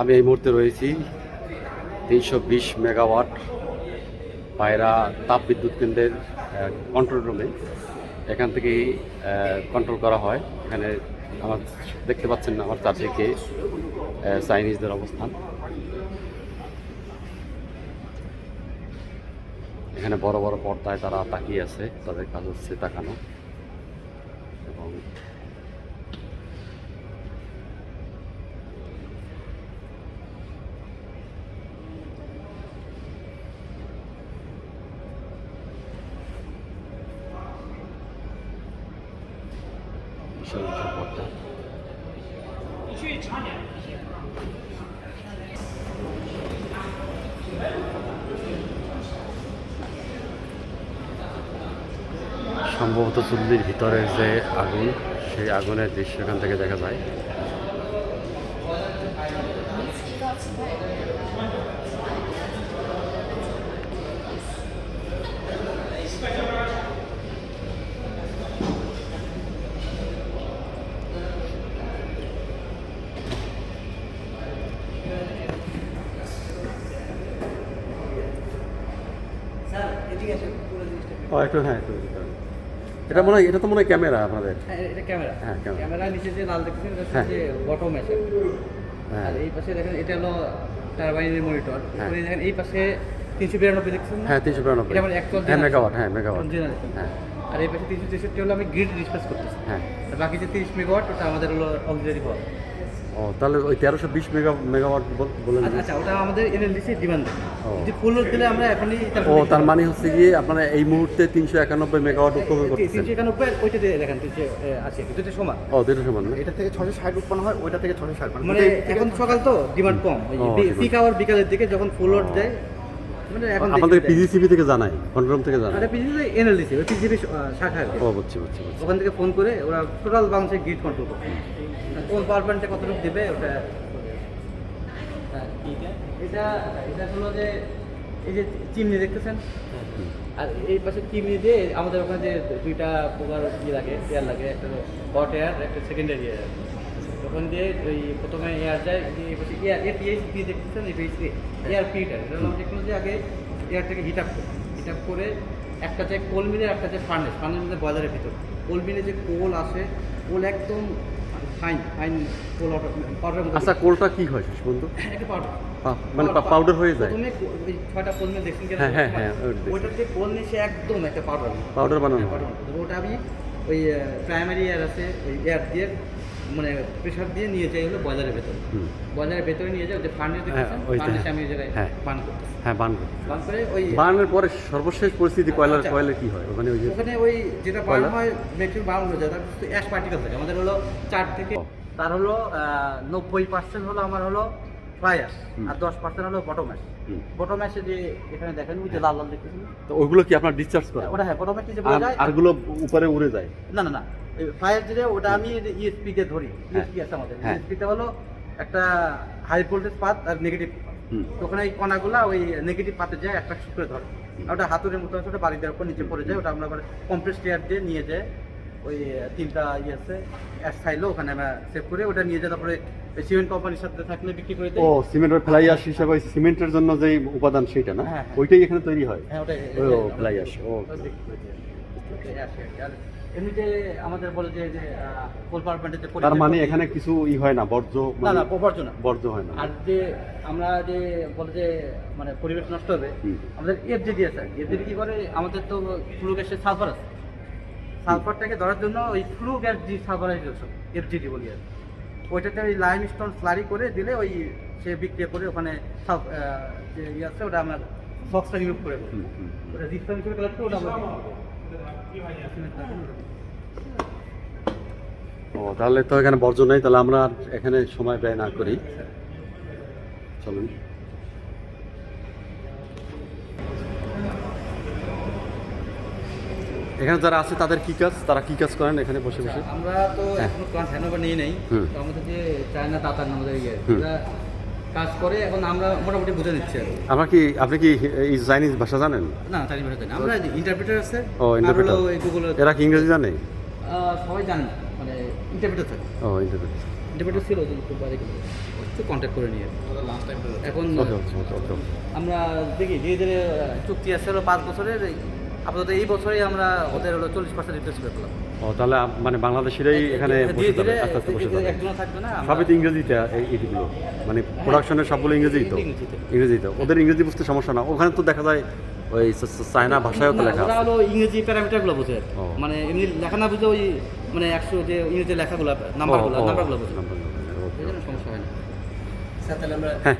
আমি এই মুহূর্তে রয়েছি তিনশো বিশ মেগাওয়াট পায়রা তাপ বিদ্যুৎ কেন্দ্রের কন্ট্রোল রুমে এখান থেকেই কন্ট্রোল করা হয়। এখানে আমার, দেখতে পাচ্ছেন আমার চারদিকে চাইনিজদের অবস্থান। এখানে বড় বড় পর্দায় তারা তাকিয়ে আছে, তাদের কাজ হচ্ছে তাকানো। পর্দা সম্ভবত চুল্লির ভিতরের যে আগুন সেই আগুনের দৃশ্য এখান থেকে দেখা যায়। ও একটু হ্যাঁ একটু এটা মনে হয় এটা তো মনে হয় ক্যামেরা আপনাদের। হ্যাঁ এটা ক্যামেরা। হ্যাঁ, ক্যামেরা। নিচে যে লাল দেখতেছেন এটা হ্যাঁ। হচ্ছে বটম আছে হ্যাঁ। আর এই পাশে দেখেন এটা হলো টারবাইনের মনিটর উপরে দেখেন এই পাশে তিনশো বিরানব্বই দেখছেন? হ্যাঁ তিনশো বিরানব্বই। এটা আমার actual হ্যাঁ generation। মেগাওয়াট হ্যাঁ মেগাওয়াট হ্যাঁ। আর এই পাশে তিনশো তেষট্টি হলো আমি গ্রিড ডিসপ্লেস করতেছি। হ্যাঁ। আর বাকি যে তিরিশ মেগাওয়াট ওটা আমাদের হলো অক্সিলারি পাওয়ার ও তাহলে ওই তেরোশো বিশ মেগা মেগাওয়াট বল- বললেন যে? আচ্ছা ওটা আমাদের এনএলডিসি ডিমান্ড যদি ফুল লোড দিলে আমরা এখনই ও তার মানে হচ্ছে গিয়ে আপনারা এই মুহূর্তে তিনশো একানব্বই মেগাওয়াট উৎপাদন করতেছেন। তিনশো একানব্বই ওইটা দিয়ে দেখেন তিনশো আছে দুটো সমান। ও দুটো সমান এটা থেকে ছশো ষাট উৎপন্ন হয় ওইটা থেকে ছশো ষাট। মানে এখন সকাল তো ডিমান্ড কম। পিক আওয়ার বিকালের দিকে যখন ফুল লোড দেয় মানে আপনাদের পিজিসিবি থেকে জানাই কন্ট্রোল থেকে জানাই। আরে পিজিবি এনএলডিসি ওই পিজিবি শাখা আর ও বুঝছি বুঝছি বুঝছি। ওখান থেকে ফোন করে ওরা টোটাল বাংলাদেশের গ্রিড কন্ট্রোল করে কোন পাওয়ার প্ল্যান্টে কতটুকু দেবে ওটা হ্যাঁ, এটা এটা হলো যে এই যে চিমনি দেখতেছেন? আর এই পাশে চিমনি দিয়ে আমাদের ওখানে যে দুইটা প্রকার ইয়ে লাগে এয়ার লাগে একটা হট এয়ার একটা সেকেন্ডারি এয়ার ওখান দিয়ে ওই প্রথমে এয়ার যায় এয়ার এপিএইচ পি দেখতেছেন? এপিএইচ এয়ার পিটা টেকনোলজি আগে এয়ারটাকে হিট আপ করে। হিট আপ করে একটা যে কোল মিলে একটা যে ফার্নেস ফার্নেস মধ্যে বয়লারের ভিতর। কোল মিলে যে কোল আসে কোল একদম ফাইন ফাইন কোল পাউডার আচ্ছা কোলটা কি হয় শেষ পর্যন্ত? একটা পাউডার মানে পাউডার হয়ে যায়। কো- ওই ছয়টা কোল মিলে দেখছেন হ্যাঁ, হ্যাঁ, হ্যাঁ, ওটা যে কোল নিচে একদম একটা পাউডার পাউডার বানানো। পাউডার ওটা আমি ওই প্রাইমারি এয়ার আছে ওই এয়ার দিয়ে মানে প্রেশার দিয়ে নিয়ে যাই হলো বয়লারের ভেতর। বয়লারের ভেতরে নিয়ে যাই ওই যে ফার্নেস ওইটা, ফার্নেস হ্যাঁ। আমি ওই জায়গায় হ্যাঁ। বান করতেছি হ্যাঁ বান করে বান করে ওই বানের পরে সর্বশেষ পরিস্থিতি কয়লার আচ্ছা। কয়লার কি হয় ওখানে ওই যে ওখানে ওই যেটা কয়লা? হয় ম্যাক্সিমাম বার্ন হয়ে যায় তার অ্যাশ পার্টিকেল থাকে আমাদের হলো চার থেকে তার হলো নব্বই পার্সেন্ট হলো আমার হলো ফ্লাই অ্যাশ আর দশ পার্সেন্ট হলো বটম অ্যাশ হুম। বটম অ্যাশে যে এখানে দেখেন ওই যে লাল লাল দেখতেছেন তো ওইগুলো কি আপনার ডিসচার্জ করে ওটা হ্যাঁ বটম অ্যাশে যে বলা আর যায় আরগুলো উপরে উড়ে যায় না না না অ্যাশ যেটা ওটা আমি ইএসপি তে ধরি হ্যাঁ। ইএসপি আছে আমাদের। হ্যাঁ। ইএসপিটা হলো একটা হাই ভোল্টেজ পাত আর নেগেটিভ। ওখানে এই কণাগুলা ওই নেগেটিভ পাতে যায় একটা করে ধরে। ওটা হাতুড়ের মতো আছে ওটা বাড়ি দেওয়ার পর নিচে পড়ে যায় ওটা আমরা কম্প্রেস টেয়ার দিয়ে নিয়ে যায় ওই তিনটা ইয়ে আছে থাইলো ওখানে আমরা সেভ করে ওটা নিয়ে যায় তারপরে সিমেন্ট কোম্পানির সাথে থাকলে বিক্রি করে দিই। ও সিমেন্টের ফ্লাই আস হিসাবে ওই সিমেন্টের জন্য যে উপাদান সেটা না? হ্যাঁ। ওইটাই এখানে তৈরি হয়? হ্যাঁ ওটাই। ও ফ্লাই আস ও এমনিতে আমাদের বলে যে তার মানে এখানে কিছু ই হয় না বর্জ্য না মানে না বর্জ্য না। বর্জ্য হয় না। আর যে আমরা যে বলে যে মানে পরিবেশ নষ্ট হবে। আমাদের এফজেডি আছে। এফজেডি কি করে? আমাদের তো ফ্লু গ্যাসের সালফার আছে। সালফারটাকে ধরার জন্য ওই flue gas desulphurisation FGD বলি আর কি। ওইটাতে ওই লাইম স্টোন স্লারি করে দিলে ওই সে বিক্রিয়া করে ওখানে যে ইয়ে আছে ওটা আমরা বক্সটা রিমুভ করে। ওটা জিপসাম হিসেবে কালেক্ট করে ওটা আমরা। ও তাহলে তো এখানে বর্জ্য নেই তাহলে আমরা এখানে সময় ব্যয় না করি। চলুন। এখানে যারা আছে তাদের কি কাজ? তারা কি কাজ করেন এখানে বসে বসে? আমরা তো। এখনও প্লান্ট হ্যান্ডওভার নিয়ে নেই। আমাদের যে চায়না তাতার আমাদের ইয়ে। হুম। ওরা কাজ করে এখন আমরা মোটামুটি বুঝে নিচ্ছি আর কি। আপনি কি এই চাইনিজ ভাষা জানেন? না চাইনিজ ভাষা জানি না। আমরা ইন্টারপ্রেটার আছে ও ইন্টারপ্রেটার এই গুগল এরা কি ইংরেজি জানে? সবাই জানে মানে ইন্টারপ্রেটার থাকে। ও ইন্টারভিউ ইন্টারপ্রেটার ছিল একটু বাইরে গেলো। একটু কন্ট্যাক্ট করে নিয়ে। এখন আমরা দেখি ধীরে ধীরে চুক্তি আছে হলো পাঁচ বছরের। আপাতত এই বছরেই আমরা ওদের হলো চল্লিশ পার্সেন্ট রিপ্লেস করে পেলাম ও তাহলে মানে বাংলাদেশিরাই এখানে বসে যাবে আস্তে আস্তে বসে যাবে। সবই তো ইংরেজিতে এইগুলো মানে প্রোডাকশনের সবগুলো ইংরেজিই তো। ইংরেজিতে। ইংরেজিতে। ওদের ইংরেজি বুঝতে সমস্যা না। ওখানে তো দেখা যায় ওই চায়না ভাষায়ও তো লেখা হলো ইংরেজি প্যারামিটারগুলো বোঝে। মানে এমনি লেখা না বুঝে ওই মানে একশো যে ইংরেজি লেখাগুলো নাম্বারগুলো নাম্বারগুলো বোঝে। সমস্যা হয় না। হ্যাঁ